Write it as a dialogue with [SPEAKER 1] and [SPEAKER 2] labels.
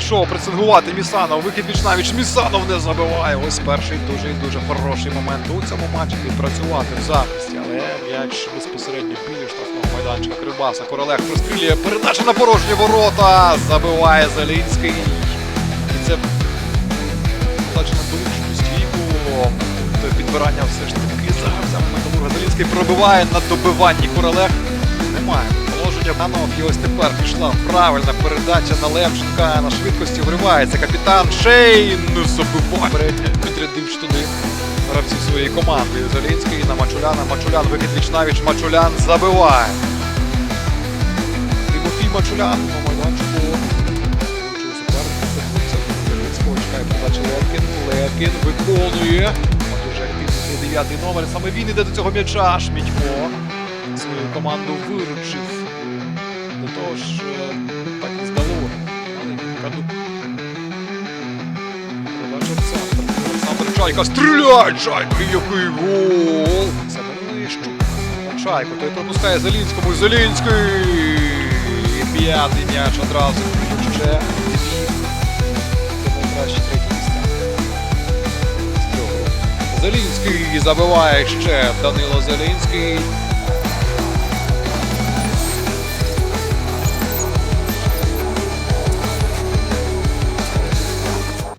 [SPEAKER 1] Пішов пресингувати Місанов. Викид Вічнавіч. Місанов не забиває. Ось перший дуже і дуже хороший момент у цьому матчі відпрацювати в захисті. Але м'яч безпосередньо біля штрафного майданчика Кривбаса. Королег прострілює. Передача на порожні ворота. Забиває Залінський. І це Передача на долучну стійку. Підбирання все ж таки зараз. Металурга Залінський пробиває на добиванні Королег. Немає положення І ось тепер пішла правильна передача на Левченка. На швидкості вривається капітан Шейн. Забиває. Підрядивши туди гравців своєї команди. Залінський на Мачуляна. Мачулян викид Вічнавіч. Мачулян забиває. Тимофій Мачулян на майданчику. Чекає Левкін. Левкін виконує. Дуже активно цей дев'ятий номер. Саме він іде до цього м'яча. Шмідько свою команду виручив. Ж, е, так. Але Кадук. Передача. Олександр Чайка стріляє! Чайка, який гол! Це Мельнищук. На Чайку, той пропускає Зелінському. Зелінський! П'ятий м'яч одразу. Ще третє місце. Зелінський забиває ще Данило Зелінський.